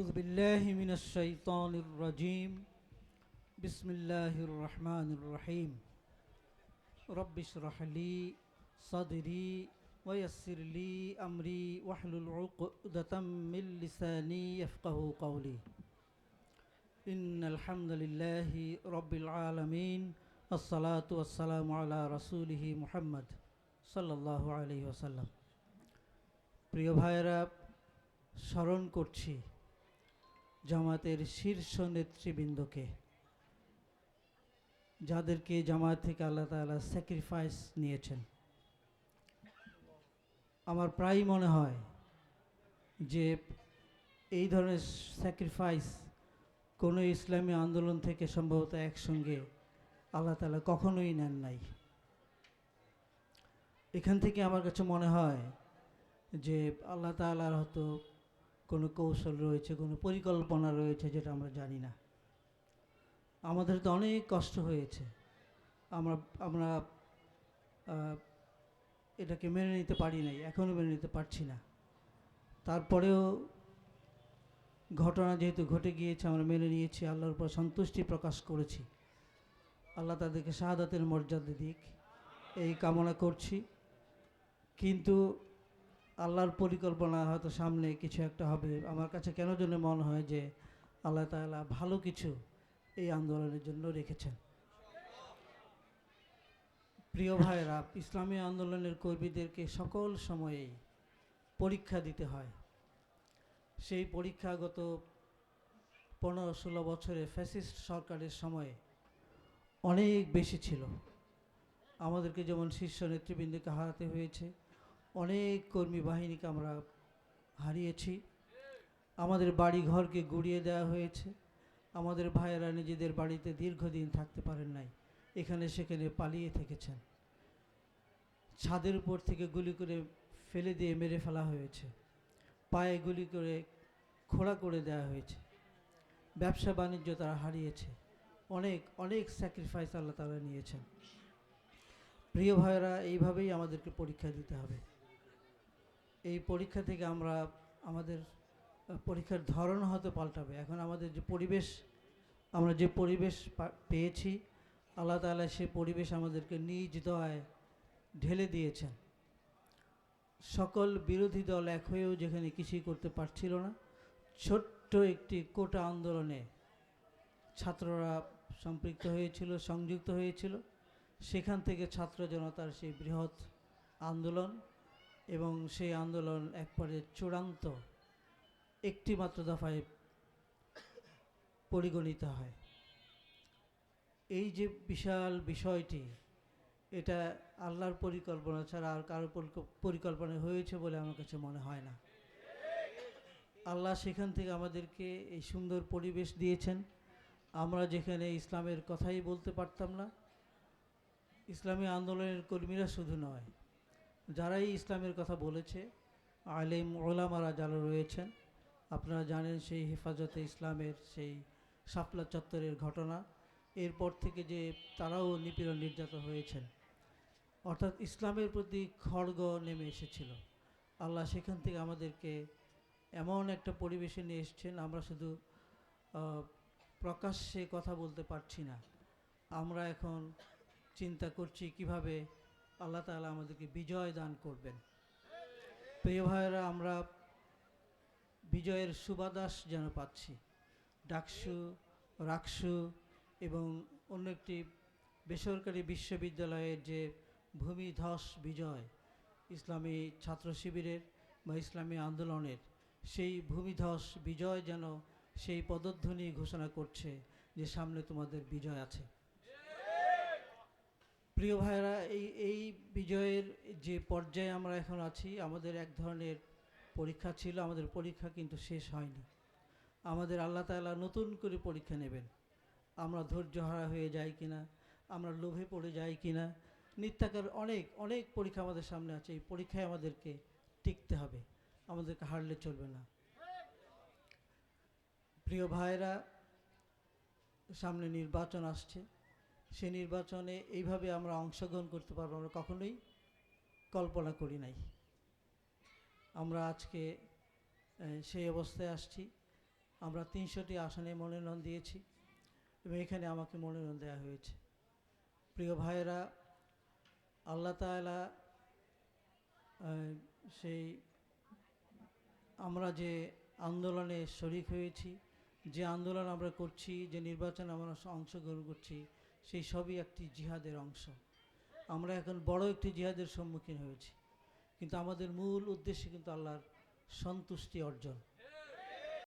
أعوذ بالله من الشيطان الرجيم بسم الله الرحمن الرحيم رب اشرح لي صدري ويسر لي أمري واحلل عقدة من لساني يفقه قولي إن الحمد لله رب العالمين الصلاة والسلام على رسوله محمد صلى الله عليه وسلم প্রিয় ভাইয়েরা স্মরণ করছি জামাতের শীর্ষ নেতৃবৃন্দকে, যাদেরকে জামাত থেকে আল্লাহ তাআলা স্যাক্রিফাইস নিয়েছেন। আমার প্রায়ই মনে হয় যে এই ধরনের স্যাক্রিফাইস কোনো ইসলামী আন্দোলন থেকে সম্ভবত একসঙ্গে আল্লাহ তালা কখনোই নেন নাই। এখান থেকে আমার কাছে মনে হয় যে আল্লাহ তাআলার হয়তো কোনো কৌশল রয়েছে, কোনো পরিকল্পনা রয়েছে যেটা আমরা জানি না। আমাদের তো অনেক কষ্ট হয়েছে। আমরা আমরা এটাকে মেনে নিতে পারি নাই এখনও মেনে নিতে পারছি না। তারপরেও ঘটনা যেহেতু ঘটে গিয়েছে, আমরা মেনে নিয়েছি, আল্লাহর উপর সন্তুষ্টি প্রকাশ করেছি। আল্লাহ তাদেরকে শাহাদাতের মর্যাদা দিক, এই কামনা করছি। কিন্তু আল্লাহর পরিকল্পনা হয়তো সামনে কিছু একটা হবে। আমার কাছে কেন জন্য মনে হয় যে আল্লাহ তাআলা ভালো কিছু এই আন্দোলনের জন্য রেখেছেন। প্রিয় ভাইরা ইসলামী আন্দোলনের কর্মীদেরকে সকল সময়েই পরীক্ষা দিতে হয়। সেই পরীক্ষা গত পনেরো ষোলো বছরে ফ্যাসিস্ট সরকারের সময়ে অনেক বেশি ছিল। আমাদেরকে যেমন শীর্ষ নেতৃবৃন্দকে হারাতে হয়েছে অনেক কর্মী বাহিনীকে আমরা হারিয়েছি। আমাদের বাড়ি ঘরকে গুড়িয়ে দেওয়া হয়েছে। আমাদের ভাইয়েরা নিজেদের বাড়িতে দীর্ঘদিন থাকতে পারেন নাই। এখানে সেখানে পালিয়ে থেকেছেন। ছাদের উপর থেকে গুলি করে ফেলে দিয়ে মেরে ফেলা হয়েছে। পায়ে গুলি করে খোড়া করে দেওয়া হয়েছে। ব্যবসা বাণিজ্য তারা হারিয়েছে। অনেক অনেক স্যাক্রিফাইস আল্লাহ তারা নিয়েছেন। প্রিয় ভাইয়েরা, এইভাবেই আমাদেরকে পরীক্ষা দিতে হবে। এই পরীক্ষা থেকে আমরা আমাদের পরীক্ষার ধরন হয়তো পাল্টাবে। এখন আমাদের যে পরিবেশ, আমরা যে পরিবেশ পেয়েছি, আল্লাহ তাআলা সে পরিবেশ আমাদেরকে নিজ দয়ায় ঢেলে দিয়েছেন। সকল বিরোধী দল এক হয়েও যেখানে কিছুই করতে পারছিল না। ছোট্ট একটি কোটা আন্দোলনে ছাত্ররা সম্পৃক্ত হয়েছিল, সংযুক্ত হয়েছিল। সেখান থেকে ছাত্র জনতার সেই বৃহৎ আন্দোলন এবং সেই আন্দোলন এক একবারে চূড়ান্ত একটি মাত্র দফায় পরিগণিত হয়। এই যে বিশাল বিষয়টি, এটা আল্লাহর পরিকল্পনা ছাড়া আর কারও পরিক- পরিকল্পনা হয়েছে বলে আমার কাছে মনে হয় না। আল্লাহ সেখান থেকে আমাদেরকে এই সুন্দর পরিবেশ দিয়েছেন। আমরা যেখানে ইসলামের কথাই বলতে পারতাম না, ইসলামী আন্দোলনের কর্মীরা শুধু নয় যারাই ইসলামের কথা বলেছে, আলেম ওলামারা যারা রয়েছেন, আপনারা জানেন সেই হেফাজতে ইসলামের সেই শাপলা চত্বরের ঘটনা। এরপর থেকে যে তারাও নিপীড়ন নির্যাতন হয়েছেন। অর্থাৎ ইসলামের প্রতি খড়গ নেমে এসেছিল। আল্লাহ সেখান থেকে আমাদেরকে এমন একটা পরিবেশে নিয়ে এসছেন, আমরা শুধু প্রকাশ্যে কথা বলতে পারছি না। আমরা এখন চিন্তা করছি কীভাবে আল্লাহ তাআলা আমাদেরকে বিজয় দান করবেন। প্রিয় ভাইয়েরা, আমরা বিজয়ের সুবাদাস যেন পাচ্ছি। ডাকসু, রাকসু এবং অন্য একটি বেসরকারি বিশ্ববিদ্যালয়ের যে ভূমিধস বিজয় ইসলামী ছাত্র শিবিরের বা ইসলামী আন্দোলনের, সেই ভূমিধস বিজয় যেন সেই পদধ্বনি ঘোষণা করছে যে সামনে তোমাদের বিজয় আছে। প্রিয় ভাইরা এই এই বিজয়ের যে পর্যায়ে আমরা এখন আছি, আমাদের এক ধরনের পরীক্ষা ছিল, আমাদের পরীক্ষা কিন্তু শেষ হয়নি। আমাদের আল্লাহ তাআলা নতুন করে পরীক্ষা নেবেন। আমরা ধৈর্যহারা হয়ে যাই কিনা, আমরা লোভে পড়ে যাই কিনা, নিত্যাকার অনেক অনেক পরীক্ষা আমাদের সামনে আছে, এই পরীক্ষায় আমাদেরকে টিকতে হবে। আমাদেরকে হারলে চলবে না। প্রিয় ভাইরা সামনে নির্বাচন আসছে। সে নির্বাচনে এইভাবে আমরা অংশগ্রহণ করতে পারব আমরা কখনোই কল্পনা করি নাই। আমরা আজকে সেই অবস্থায় আসছি। আমরা তিনশোটি আসনে মনোনয়ন দিয়েছি এবং এখানে আমাকে মনোনয়ন দেওয়া হয়েছে। প্রিয় ভাইয়েরা আল্লাহ আহ, সেই আমরা যে আন্দোলনে শরিক হয়েছি যে আন্দোলন আমরা করছি যে নির্বাচনে আমরা অংশগ্রহণ করছি সেই সবই একটি জিহাদের অংশ। আমরা এখন বড় একটি জিহাদের সম্মুখীন হয়েছি। কিন্তু আমাদের মূল উদ্দেশ্য কিন্তু আল্লাহর সন্তুষ্টি অর্জন।